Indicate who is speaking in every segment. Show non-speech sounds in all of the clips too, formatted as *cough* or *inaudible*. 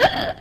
Speaker 1: Ugh. *laughs*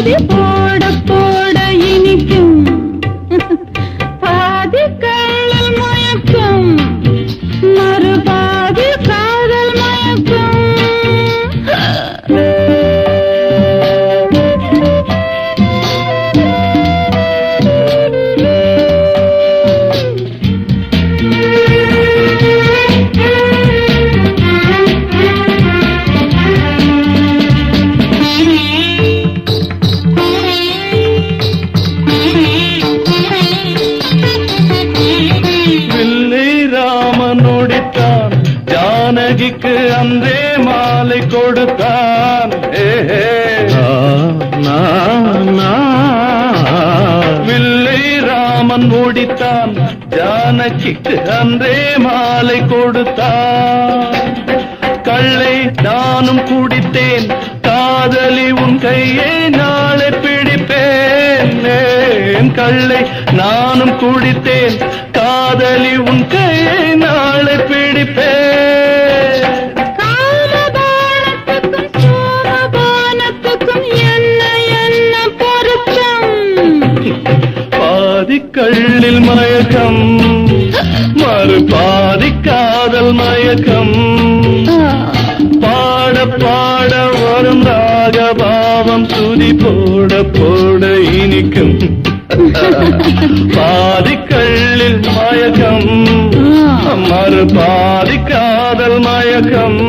Speaker 1: ராகபாவம்
Speaker 2: ஜானகிக்கு அன்றே மாலை கொடுத்தான். வில்லை ராமன் ஓடித்தான். ஜானகிக்கு அன்றே மாலை கொடுத்தான். கள்ளை நானும் குடித்தேன். காதலி உன் கையை நாளை பிடிப்பேன். கள்ளை நானும் குடித்தேன். காதலி உன் கையை கள்ளில் மயக்கம். மறுபாதி காதல் மயக்கம். பாட பாட வரும் ராகபாவம் துதி போட போட இனிக்கும். பாதி கள்ளில் மயக்கம். மறுபாதி காதல் மயக்கம்.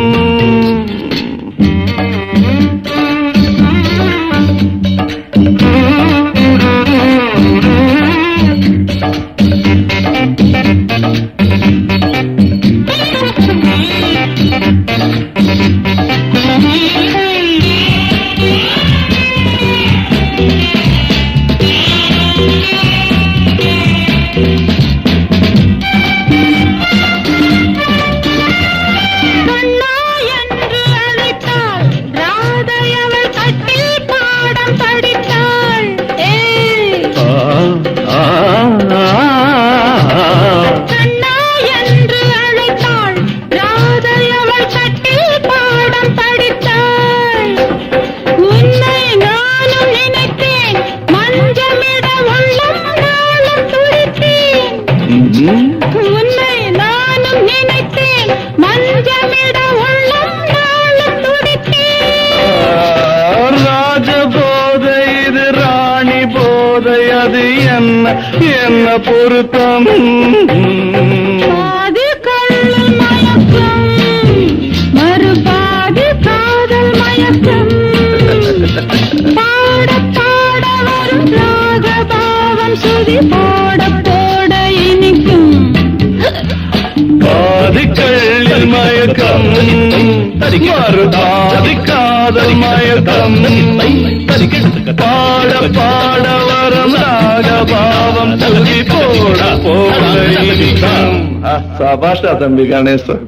Speaker 2: அது என்ன? என்ன பொருத்தம்? மறு பாதி காதல் மயக்கம் பாட பாட வரம் ராகபாவம் துதி போட போட இனிக்கும். ஆ, சபாஷா தம்பி கணேசன்